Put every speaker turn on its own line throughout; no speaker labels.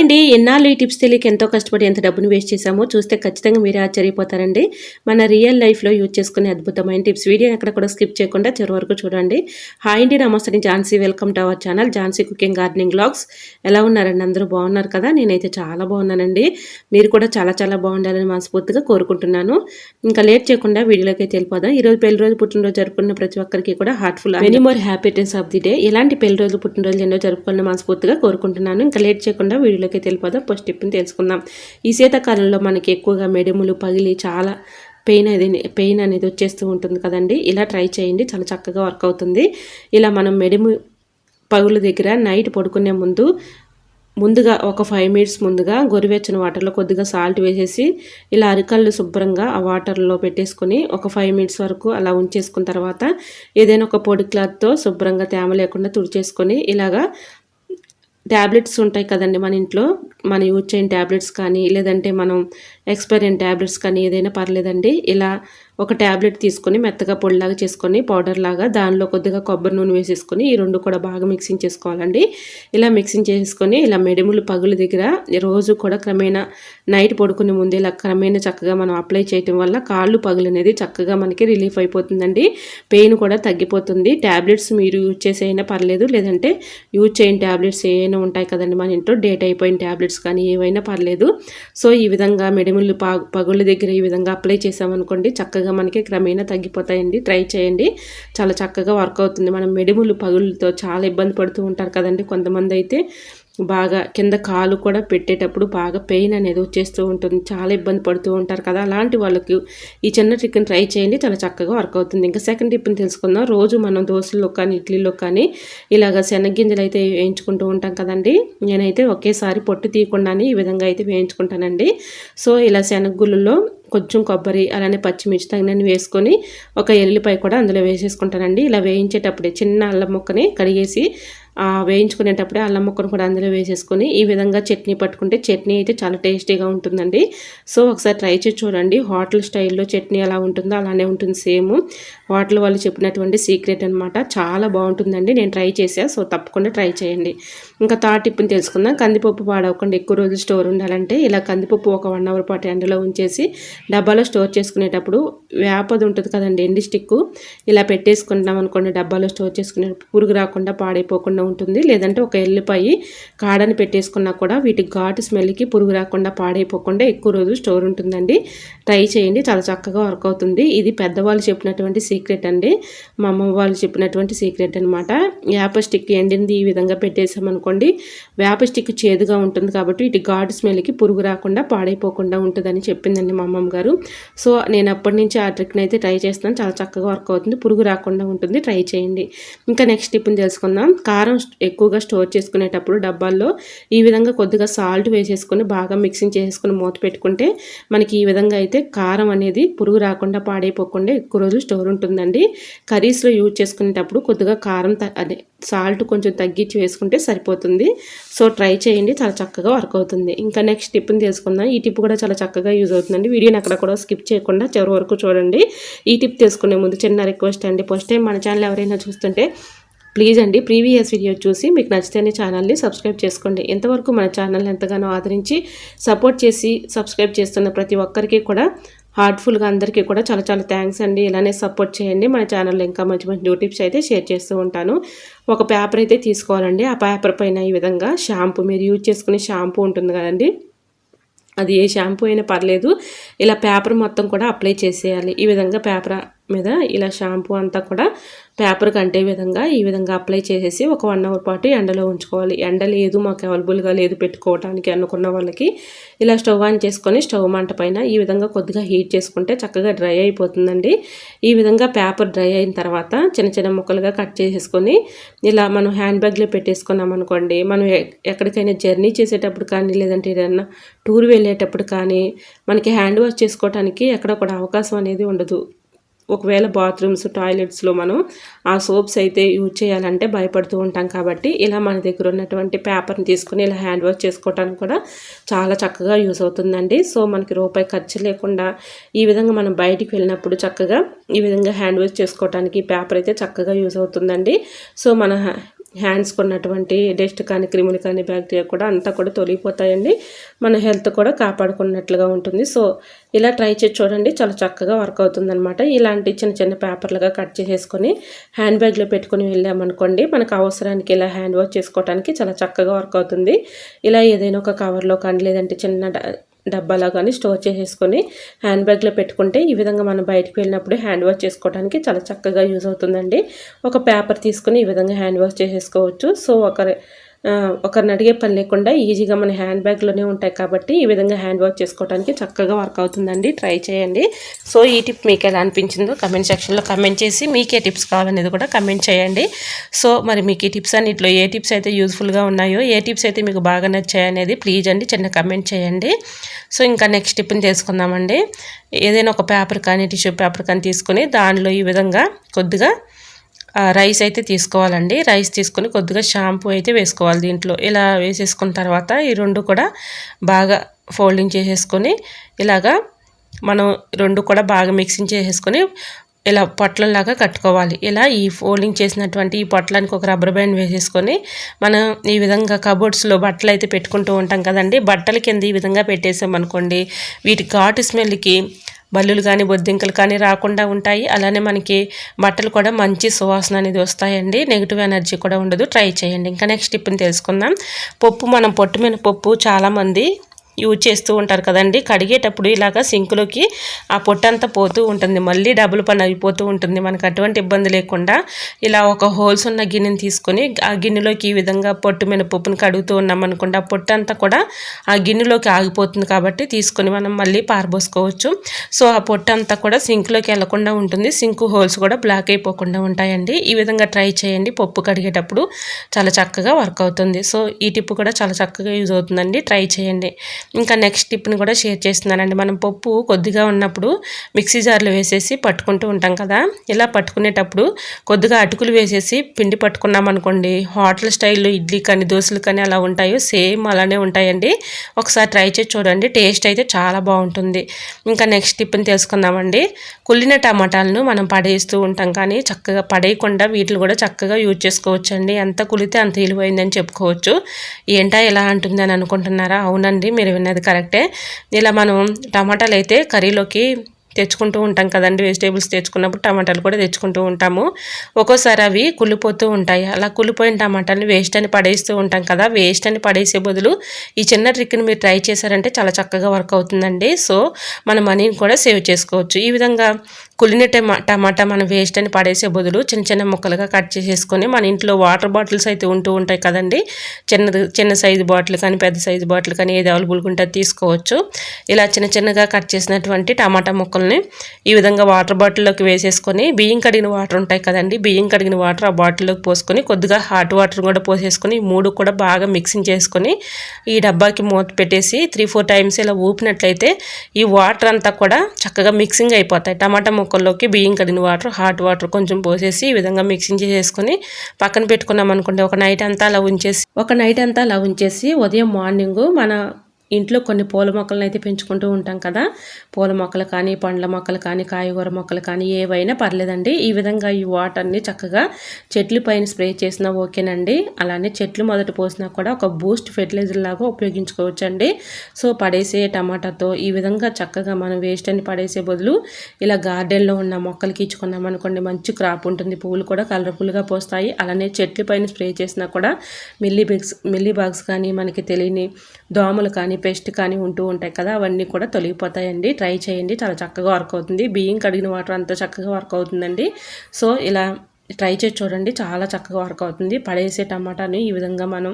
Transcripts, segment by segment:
Hi అండి ఎన్నాళ్ళు ఈ టిప్స్ తెలియక ఎంతో కష్టపడి ఎంత డబ్బును వేస్ట్ చేశామో చూస్తే ఖచ్చితంగా మీరే ఆశ్చర్యపోతారండి. మన రియల్ లైఫ్లో యూజ్ చేసుకునే అద్భుతమైన టిప్స్. వీడియో ఎక్కడ కూడా స్కిప్ చేయకుండా చివరి వరకు చూడండి. హాయ్ అండి నమస్తే Jhansi welcome to our channel Jhansi cooking gardening blogs ఎలా ఉన్నారండి? అందరూ బాగున్నారు కదా? నేనైతే చాలా బాగున్నానండి. మీరు కూడా చాలా చాలా బాగుండాలని మనస్ఫూర్తిగా కోరుకుంటున్నాను. ఇంకా లేట్ చేయకుండా వీడియోలోకి అయితే వెళ్ళిపోదాం. ఈరోజు పెళ్ళి రోజు పుట్టినరోజు జరుపుకున్న ప్రతి ఒక్కరికి కూడా heartful many more happiness of the day ఇలాంటి పెళ్ళి రోజు పుట్టినరోజు ఎన్నో జరుపుకున్న మనస్ఫూర్తిగా కోరుకుంటున్నాను. ఇంకా లేట్ చేయకుండా వీడియోలోకి తెలిపోదాం ఫస్ట్ టిప్ని తెలుసుకుందాం. ఈ శీతాకాలంలో మనకి ఎక్కువగా మెడములు పగిలి చాలా పెయిన్ అది పెయిన్ అనేది వచ్చేస్తూ ఉంటుంది కదండి. ఇలా ట్రై చేయండి. చాలా చక్కగా వర్క్ అవుతుంది. ఇలా మనం మెడము పగుల దగ్గర నైట్ పడుకునే ముందు ముందుగా ఒక ఫైవ్ మినిట్స్ ముందుగా గొరివెచ్చని వాటర్లో కొద్దిగా సాల్ట్ వేసేసి ఇలా అరికళ్ళు శుభ్రంగా ఆ వాటర్లో పెట్టేసుకొని ఒక ఫైవ్ మినిట్స్ వరకు అలా ఉంచేసుకున్న తర్వాత ఏదైనా ఒక పొడి క్లాత్తో శుభ్రంగా తేమ లేకుండా తుడిచేసుకొని ఇలాగా ట్యాబ్లెట్స్ ఉంటాయి కదండి మన ఇంట్లో మన యూజ్ చేయని ట్యాబ్లెట్స్ కానీ లేదంటే మనం ఎక్స్పైరిన్ ట్యాబ్లెట్స్ కానీ ఏదైనా పర్లేదండి. ఇలా ఒక ట్యాబ్లెట్ తీసుకొని మెత్తగా పొడిలాగా చేసుకొని పౌడర్ లాగా దానిలో కొద్దిగా కొబ్బరి నూనె వేసేసుకొని ఈ రెండు కూడా బాగా మిక్సింగ్ చేసుకోవాలండి. ఇలా మిక్సింగ్ చేసుకొని ఇలా మెడిములు పగుల దగ్గర రోజు కూడా క్రమేణా నైట్ పడుకునే ముందు ఇలా క్రమేణా చక్కగా మనం అప్లై చేయటం వల్ల కాళ్ళు పగులు అనేది చక్కగా మనకి రిలీఫ్ అయిపోతుందండి. పెయిన్ కూడా తగ్గిపోతుంది. ట్యాబ్లెట్స్ మీరు యూజ్ చేసైనా పర్లేదు లేదంటే యూజ్ చేయని ట్యాబ్లెట్స్ ఏమైనా ఉంటాయి కదండి మన ఇంట్లో డేట్ అయిపోయిన ట్యాబ్లెట్స్ కానీ ఏవైనా పర్లేదు. సో ఈ విధంగా మెడిములు పగుళ్ళు పగుళ్ళ దగ్గర ఈ విధంగా అప్లై చేసామనుకోండి చక్కగా మనకి క్రమేణా తగ్గిపోతాయండి. ట్రై చేయండి. చాలా చక్కగా వర్క్ అవుతుంది. మనం మెడిములు పగుళ్ళతో చాలా ఇబ్బంది పడుతూ ఉంటారు కదండి కొంతమంది అయితే బాగా కింద కాలు కూడా పెట్టేటప్పుడు బాగా పెయిన్ అనేది వచ్చేస్తూ ఉంటుంది. చాలా ఇబ్బంది పడుతూ ఉంటారు కదా. అలాంటి వాళ్ళకి ఈ చిన్న ట్రిక్ని ట్రై చేయండి. చాలా చక్కగా వర్క్ అవుతుంది. ఇంకా సెకండ్ టిప్ని తెలుసుకుందాం. రోజు మనం దోశల్లో కానీ ఇడ్లీలో కానీ ఇలాగ శనగ్గింజలు అయితే వేయించుకుంటూ ఉంటాం కదండి. నేనైతే ఒకేసారి పొట్టు తీయకుండానే ఈ విధంగా అయితే వేయించుకుంటానండి. సో ఇలా శనగ్గులలో కొంచెం కొబ్బరి అలానే పచ్చిమిర్చి తగినన్ని వేసుకొని ఒక ఎల్లిపాయ కూడా అందులో వేసేసుకుంటానండి. ఇలా వేయించేటప్పుడే చిన్న అల్లం ముక్కని కడిగేసి వేయించుకునేటప్పుడే అల్లం ముక్కను కూడా అందులో వేసేసుకొని ఈ విధంగా చట్నీ పట్టుకుంటే చట్నీ అయితే చాలా టేస్టీగా ఉంటుందండి. సో ఒకసారి ట్రై చేసి చూడండి. హోటల్ స్టైల్లో చట్నీ ఎలా ఉంటుందో అలానే ఉంటుంది సేమ్. హోటల్ వాళ్ళు చెప్పినటువంటి సీక్రెట్ అనమాట చాలా బాగుంటుందండి. నేను ట్రై చేసా సో తప్పకుండా ట్రై చేయండి. ఇంకా థర్డ్ టిప్ని తెలుసుకుందాం. కందిపప్పు పాడవకుండా ఎక్కువ రోజులు స్టోర్ ఉండాలంటే ఇలా కందిపప్పు ఒక వన్ అవర్ పాటు ఎండలో ఉంచేసి డబ్బాలో స్టోర్ చేసుకునేటప్పుడు వేపది ఉంటుంది కదండి ఎండి స్టిక్ ఇలా పెట్టేసుకుంటున్నాం అనుకోండి డబ్బాలో స్టోర్ చేసుకునే పురుగు రాకుండా పాడైపోకుండా ఉంటుంది. లేదంటే ఒక ఎల్లిపాయి కాడని పెట్టేసుకున్నా కూడా వీటి ఘాటు స్మెల్కి పురుగు రాకుండా పాడైపోకుండా ఎక్కువ రోజు స్టోర్ ఉంటుందండి. ట్రై చేయండి. చాలా చక్కగా వర్క్ అవుతుంది. ఇది పెద్దవాళ్ళు చెప్పినటువంటి సీక్రెట్ అండి. మా అమ్మ వాళ్ళు చెప్పినటువంటి సీక్రెట్ అనమాట వేప స్టిక్ ఎండింది ఈ విధంగా పెట్టేసామనుకోండి వేప స్టిక్ చేదుగా ఉంటుంది కాబట్టి ఇటు ఘాటు స్మెల్కి పురుగు రాకుండా పాడైపోకుండా ఉంటుందని చెప్పిందండి మా అమ్మమ్మ గారు. సో నేను అప్పటి నుంచి ఆ ట్రిక్ని అయితే ట్రై చేస్తున్నాను. చాలా చక్కగా వర్క్ అవుతుంది. పురుగు రాకుండా ఉంటుంది. ట్రై చేయండి. ఇంకా నెక్స్ట్ టిప్ని తెలుసుకుందాం. కారం ఎక్కువగా స్టోర్ చేసుకునేటప్పుడు డబ్బాల్లో ఈ విధంగా కొద్దిగా సాల్ట్ వేసేసుకొని బాగా మిక్సింగ్ చేసుకుని మూత పెట్టుకుంటే మనకి ఈ విధంగా అయితే కారం అనేది పురుగు రాకుండా పాడైపోకుండా ఎక్కువ రోజులు స్టోర్ ఉంటుందండి. కర్రీస్లో యూజ్ చేసుకునేటప్పుడు కొద్దిగా కారం అదే సాల్ట్ కొంచెం తగ్గించి వేసుకుంటే సరిపోతుంది. సో ట్రై చేయండి. చాలా చక్కగా వర్క్ అవుతుంది. ఇంకా నెక్స్ట్ టిప్ని తెలుసుకుందాం. ఈ టిప్ కూడా చాలా చక్కగా యూజ్ అవుతుందండి. వీడియో అక్కడ కూడా స్కిప్ చేయకుండా చివరి వరకు చూడండి. ఈ టిప్ తెలుసుకునే ముందు చిన్న రిక్వెస్ట్ అండి. ఫస్ట్ టైం మన ఛానల్ ఎవరైనా చూస్తుంటే ప్లీజ్ అండి ప్రీవియస్ వీడియో చూసి మీకు నచ్చితేనే ఛానల్ని సబ్స్క్రైబ్ చేసుకోండి. ఎంతవరకు మన ఛానల్ ఎంతగానో ఆదరించి సపోర్ట్ చేసి సబ్స్క్రైబ్ చేస్తున్న ప్రతి ఒక్కరికి కూడా హార్ట్ఫుల్గా అందరికీ కూడా చాలా చాలా థ్యాంక్స్ అండి. ఇలానే సపోర్ట్ చేయండి. మన ఛానల్లో ఇంకా మంచి మంచి న్యూ టిప్స్ అయితే షేర్ చేస్తూ ఉంటాను. ఒక పేపర్ అయితే తీసుకోవాలండి. ఆ పేపర్ పైన ఈ విధంగా షాంపూ మీరు యూజ్ చేసుకునే షాంపూ ఉంటుంది కదండి. అది ఏ షాంపూ అయినా పర్లేదు. ఇలా పేపర్ మొత్తం కూడా అప్లై చేసేయాలి. ఈ విధంగా పేపర్ మీద ఇలా షాంపూ అంతా కూడా పేపర్ కంటే విధంగా ఈ విధంగా అప్లై చేసేసి ఒక వన్ అవర్ పాటు ఎండలో ఉంచుకోవాలి. ఎండ లేదు మాకు అవైలబుల్గా లేదు పెట్టుకోవడానికి అనుకున్న వాళ్ళకి ఇలా స్టవ్ ఆన్ చేసుకొని స్టవ్ మంట పైన ఈ విధంగా కొద్దిగా హీట్ చేసుకుంటే చక్కగా డ్రై అయిపోతుందండి. ఈ విధంగా పేపర్ డ్రై అయిన తర్వాత చిన్న చిన్న ముక్కలుగా కట్ చేసేసుకొని ఇలా మనం హ్యాండ్ బ్యాగ్లో పెట్టేసుకున్నాం అనుకోండి మనం ఎక్కడికైనా జర్నీ చేసేటప్పుడు కానీ లేదంటే ఏదైనా టూర్ వెళ్ళేటప్పుడు కానీ మనకి హ్యాండ్ వాష్ చేసుకోవడానికి ఎక్కడ కూడా అవకాశం అనేది ఉండదు. ఒకవేళ బాత్రూమ్స్ టాయిలెట్స్లో మనం ఆ సోప్స్ అయితే యూజ్ చేయాలంటే భయపడుతూ ఉంటాం కాబట్టి ఇలా మన దగ్గర ఉన్నటువంటి పేపర్ని తీసుకుని ఇలా హ్యాండ్ వాష్ చేసుకోవడానికి కూడా చాలా చక్కగా యూస్ అవుతుందండి. సో మనకి రూపాయి ఖర్చు లేకుండా ఈ విధంగా మనం బయటికి వెళ్ళినప్పుడు చక్కగా ఈ విధంగా హ్యాండ్ వాష్ చేసుకోవడానికి పేపర్ అయితే చక్కగా యూస్ అవుతుందండి. సో మన హ్యాండ్స్కి ఉన్నటువంటి డస్ట్ కానీ క్రిములు కానీ బ్యాక్టీరియా కూడా అంతా కూడా తొలగిపోతాయండి. మన హెల్త్ కూడా కాపాడుకున్నట్లుగా ఉంటుంది. సో ఇలా ట్రై చేసి చూడండి. చాలా చక్కగా వర్క్ అవుతుంది అనమాట ఇలాంటి చిన్న చిన్న పేపర్లుగా కట్ చేసేసుకొని హ్యాండ్ బ్యాగ్లో పెట్టుకుని వెళ్ళామనుకోండి మనకు అవసరానికి ఇలా హ్యాండ్ వాష్ చేసుకోవడానికి చాలా చక్కగా వర్క్ అవుతుంది. ఇలా ఏదైనా ఒక కవర్లో కానీ లేదంటే చిన్న డబ్బాలో కానీ స్టోర్ చేసేసుకొని హ్యాండ్ బ్యాగ్లో పెట్టుకుంటే ఈ విధంగా మనం బయటకు వెళ్ళినప్పుడు హ్యాండ్ వాష్ చేసుకోవడానికి చాలా చక్కగా యూజ్ అవుతుందండి. ఒక పేపర్ తీసుకుని ఈ విధంగా హ్యాండ్ వాష్ చేసేసుకోవచ్చు. సో ఒక ఒకరిని అడిగే పని లేకుండా ఈజీగా మన హ్యాండ్ బ్యాగ్లోనే ఉంటాయి కాబట్టి ఈ విధంగా హ్యాండ్ వాష్ చేసుకోవడానికి చక్కగా వర్క్ అవుతుందండి. ట్రై చేయండి. సో ఈ టిప్ మీకు ఎలా అనిపించిందో కమెంట్ సెక్షన్లో కమెంట్ చేసి మీకే టిప్స్ కావాలనేది కూడా కమెంట్ చేయండి. సో మరి మీకు ఈ టిప్స్ అన్నింటిలో ఏ టిప్స్ అయితే యూజ్ఫుల్గా ఉన్నాయో ఏ టిప్స్ అయితే మీకు బాగా నచ్చాయనేది ప్లీజ్ అండి చిన్న కమెంట్ చేయండి. సో ఇంకా నెక్స్ట్ టిప్ని చేసుకుందామండి. ఏదైనా ఒక పేపర్ కానీ టిష్యూ పేపర్ కానీ తీసుకొని దానిలో ఈ విధంగా కొద్దిగా రైస్ అయితే తీసుకోవాలండి. రైస్ తీసుకొని కొద్దిగా షాంపూ అయితే వేసుకోవాలి దీంట్లో. ఇలా వేసేసుకున్న తర్వాత ఈ రెండు కూడా బాగా ఫోల్డింగ్ చేసేసుకొని ఇలాగా మనం రెండు కూడా బాగా మిక్సింగ్ చేసేసుకొని ఇలా పొట్లంలాగా కట్టుకోవాలి. ఇలా ఈ ఫోల్డింగ్ చేసినటువంటి ఈ పొట్లానికి ఒక రబ్బర్ బ్యాండ్ వేసేసుకొని మనం ఈ విధంగా కబోర్డ్స్లో బట్టలు అయితే పెట్టుకుంటూ ఉంటాం కదండి. బట్టల కింద ఈ విధంగా పెట్టేసామనుకోండి వీటి ఘాటు స్మెల్కి బల్లులు కానీ బొద్దింకలు కానీ రాకుండా ఉంటాయి. అలానే మనకి బట్టలు కూడా మంచి సువాసన అనేది వస్తాయండి. నెగిటివ్ ఎనర్జీ కూడా ఉండదు. ట్రై చేయండి. ఇంకా నెక్స్ట్ టిప్ని తెలుసుకుందాం. పప్పు మనం పొట్టు మీద పప్పు చాలామంది యూజ్ చేస్తూ ఉంటారు కదండి. కడిగేటప్పుడు ఇలాగ సింకులోకి ఆ పొట్టంతా పోతూ ఉంటుంది. మళ్ళీ డబుల్ పని అయిపోతూ ఉంటుంది. మనకు అటువంటి ఇబ్బంది లేకుండా ఇలా ఒక హోల్స్ ఉన్న గిన్నెని తీసుకొని ఆ గిన్నెలోకి ఈ విధంగా పొట్టు మీద పప్పును కడుగుతూ ఉన్నాం అనుకోండి. ఆ పొట్టు అంతా కూడా ఆ గిన్నెలోకి ఆగిపోతుంది కాబట్టి తీసుకొని మనం మళ్ళీ పారబోసుకోవచ్చు. సో ఆ పొట్టు అంతా కూడా సింక్లోకి వెళ్ళకుండా ఉంటుంది. సింక్ హోల్స్ కూడా బ్లాక్ అయిపోకుండా ఉంటాయండి. ఈ విధంగా ట్రై చేయండి. పప్పు కడిగేటప్పుడు చాలా చక్కగా వర్క్ అవుతుంది. సో ఈ టిప్ కూడా చాలా చక్కగా యూజ్ అవుతుందండి. ట్రై చేయండి. ఇంకా నెక్స్ట్ టిప్ని కూడా షేర్ చేస్తున్నానండి. మనం పప్పు కొద్దిగా ఉన్నప్పుడు మిక్సీ జార్లో వేసేసి పట్టుకుంటూ ఉంటాం కదా. ఇలా పట్టుకునేటప్పుడు కొద్దిగా అటుకులు వేసేసి పిండి పట్టుకున్నాం అనుకోండి. హోటల్ స్టైల్లో ఇడ్లీ కానీ దోశలు కానీ అలా ఉంటాయో సేమ్ అలానే ఉంటాయండి. ఒకసారి ట్రై చేసి చూడండి. టేస్ట్ అయితే చాలా బాగుంటుంది. ఇంకా నెక్స్ట్ టిప్ని తెలుసుకుందామండి. కుళ్ళిన టమాటాలను మనం పడేస్తూ ఉంటాం కానీ చక్కగా పడేయకుండా వీటిని కూడా చక్కగా యూజ్ చేసుకోవచ్చండి. ఎంత కులితే అంత విలువైందని చెప్పుకోవచ్చు. ఏంటా ఎలా అంటుంది అని అనుకుంటున్నారా? అవునండి. మీరు విన్నది కరెక్టే. ఇలా మనం టమాటాలు అయితే కర్రీలోకి తెచ్చుకుంటూ ఉంటాం కదండి. వెజిటేబుల్స్ తెచ్చుకున్నప్పుడు టమాటాలు కూడా తెచ్చుకుంటూ ఉంటాము. ఒక్కోసారి అవి కుళ్ళిపోతూ ఉంటాయి. అలా కుళ్ళిపోయిన టమాటాలని వేస్ట్ అని పడేస్తూ ఉంటాం కదా. వేస్ట్ అని పడేసే బదులు ఈ చిన్న ట్రిక్ని మీరు ట్రై చేశారంటే చాలా చక్కగా వర్క్ అవుతుందండి. సో మన మనీని కూడా సేవ్ చేసుకోవచ్చు. ఈ విధంగా కులిన టమా టమాటా మనం వేస్ట్ అని పడేసే బదులు చిన్న చిన్న ముక్కలుగా కట్ చేసేసుకొని మన ఇంట్లో వాటర్ బాటిల్స్ అయితే ఉంటూ ఉంటాయి కదండి. చిన్నది చిన్న సైజు బాటిల్ కానీ పెద్ద సైజు బాటిల్ కానీ ఏది అవైలబుల్గా ఉంటే తీసుకోవచ్చు. ఇలా చిన్న చిన్నగా కట్ చేసినటువంటి టమాటా ముక్కల్ని ఈ విధంగా వాటర్ బాటిల్లోకి వేసేసుకొని బియ్యం కడిగిన వాటర్ ఉంటాయి కదండి. బియ్యం కడిగిన వాటర్ ఆ బాటిల్లోకి పోసుకొని కొద్దిగా హాట్ వాటర్ కూడా పోసేసుకొని మూడు కూడా బాగా మిక్సింగ్ చేసుకొని ఈ డబ్బాకి మూత పెట్టేసి త్రీ ఫోర్ టైమ్స్ ఇలా ఊపినట్లయితే ఈ వాటర్ అంతా కూడా చక్కగా మిక్సింగ్ అయిపోతాయి. టమాటా ముక్క ముక్కల్లోకి బియ్యం కడిగిన వాటర్ హాట్ వాటర్ కొంచెం పోసేసి ఈ విధంగా మిక్సింగ్ చేసేసుకొని పక్కన పెట్టుకున్నాం అనుకుంటే ఒక నైట్ అంతా అలా ఉంచేసి ఒక నైట్ అంతా అలా ఉంచేసి ఉదయం మార్నింగ్ మన ఇంట్లో కొన్ని పూల మొక్కలను అయితే పెంచుకుంటూ ఉంటాం కదా. పూల మొక్కలు కానీ పండ్ల మొక్కలు కానీ కాయగూర మొక్కలు కానీ ఏవైనా పర్లేదండి. ఈ విధంగా ఈ వాటర్ని చక్కగా చెట్లు పైన స్ప్రే చేసినా ఓకేనండి. అలానే చెట్లు మొదట పోసినా కూడా ఒక బూస్ట్ ఫెర్టిలైజర్ లాగా ఉపయోగించుకోవచ్చు అండి సో పడేసే టమాటాతో ఈ విధంగా చక్కగా మనం వేస్ట్ అని పడేసే బదులు ఇలా గార్డెన్లో ఉన్న మొక్కలకి ఇచ్చుకున్నాం అనుకోండి మంచి క్రాప్ ఉంటుంది. పువ్వులు కూడా కలర్ఫుల్గా పోస్తాయి. అలానే చెట్లు పైన స్ప్రే చేసినా కూడా మిల్లీ బిగ్స్ మిల్లీ బాగ్స్ కానీ మనకి తెలియని దోమలు కానీ పేస్ట్ కానీ ఉంటూ ఉంటాయి కదా అవన్నీ కూడా తొలగిపోతాయండి. ట్రై చేయండి. చాలా చక్కగా వర్క్ అవుతుంది. బియ్యం కడిగిన వాటర్ అంతా చక్కగా వర్క్ అవుతుందండి. సో ఇలా ట్రై చేసి చూడండి. చాలా చక్కగా వర్క్ అవుతుంది. పడేసే టమాటాని ఈ విధంగా మనం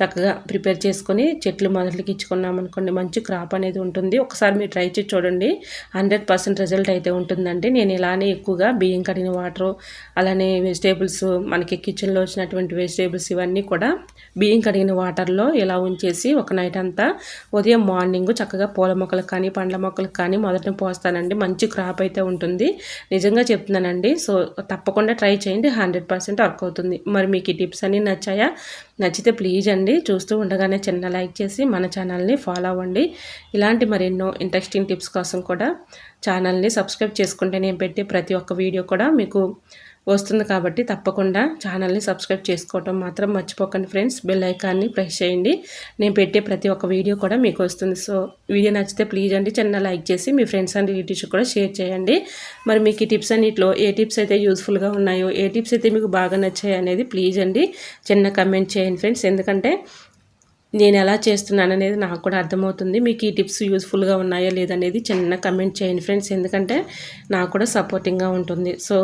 చక్కగా ప్రిపేర్ చేసుకొని చెట్లు మొదటికి ఇచ్చుకున్నాం అనుకోండి మంచి క్రాప్ అనేది ఉంటుంది. ఒకసారి మీరు ట్రై చేసి చూడండి. హండ్రెడ్ పర్సెంట్ రిజల్ట్ అయితే ఉంటుందండి. నేను ఇలానే ఎక్కువగా బియ్యం కడిగిన వాటరు అలానే వెజిటేబుల్స్ మనకి కిచెన్లో వచ్చినటువంటి వెజిటేబుల్స్ ఇవన్నీ కూడా బియ్యం కడిగిన వాటర్లో ఇలా ఉంచేసి ఒక నైట్ అంతా ఉదయం మార్నింగ్ చక్కగా పూల మొక్కలకు కానీ పండ్ల మొక్కలకు కానీ మొదట పోస్తానండి. మంచి క్రాప్ అయితే ఉంటుంది. నిజంగా చెప్తున్నానండి. సో తప్పకుండా ట్రై చేయండి. చేయండి హండ్రెడ్ పర్సెంట్ వర్క్ అవుతుంది. మరి మీకు ఈ టిప్స్ అన్నీ నచ్చాయా? నచ్చితే ప్లీజ్ అండి చూస్తూ ఉండగానే చిన్న లైక్ చేసి మన ఛానల్ని ఫాలో అవ్వండి. ఇలాంటి మరెన్నో ఇంట్రెస్టింగ్ టిప్స్ కోసం కూడా ఛానల్ని సబ్స్క్రైబ్ చేసుకుంటే నేను పెట్టే ప్రతి ఒక్క వీడియో కూడా మీకు వస్తుంది కాబట్టి తప్పకుండా ఛానల్ని సబ్స్క్రైబ్ చేసుకోవటం మాత్రం మర్చిపోకండి ఫ్రెండ్స్. బెల్ ఐకాన్ని ప్రెస్ చేయండి. నేను పెట్టే ప్రతి ఒక్క వీడియో కూడా మీకు వస్తుంది. సో వీడియో నచ్చితే ప్లీజ్ అండి చిన్న లైక్ చేసి మీ ఫ్రెండ్స్ అండ్ రిలేటివ్స్ కూడా షేర్ చేయండి. మరి మీకు ఈ టిప్స్ అన్నింటిలో ఏ టిప్స్ అయితే యూస్ఫుల్గా ఉన్నాయో ఏ టిప్స్ అయితే మీకు బాగా నచ్చాయి అనేది ప్లీజ్ అండి చిన్న కమెంట్ చేయండి ఫ్రెండ్స్. ఎందుకంటే నేను ఎలా చేస్తున్నాను అనేది నాకు కూడా అర్థమవుతుంది. మీకు ఈ టిప్స్ యూస్ఫుల్గా ఉన్నాయా లేదనేది చిన్న కమెంట్ చేయండి ఫ్రెండ్స్. ఎందుకంటే నాకు కూడా సపోర్టింగ్గా ఉంటుంది. సో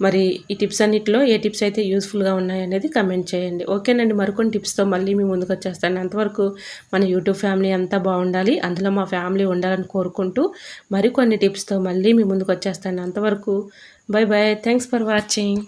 మరి ఈ టిప్స్ అన్నిటిలో ఏ టిప్స్ అయితే యూస్ఫుల్గా ఉన్నాయనేది కమెంట్ చేయండి. ఓకేనండి మరికొన్ని టిప్స్తో మళ్ళీ మీ ముందుకు వచ్చేస్తాను. అంతవరకు మన యూట్యూబ్ ఫ్యామిలీ అంతా బాగుండాలి. అందులో మా ఫ్యామిలీ ఉండాలని కోరుకుంటూ మరికొన్ని టిప్స్తో మళ్ళీ మీ ముందుకు వచ్చేస్తాను. అంతవరకు bye bye thanks for watching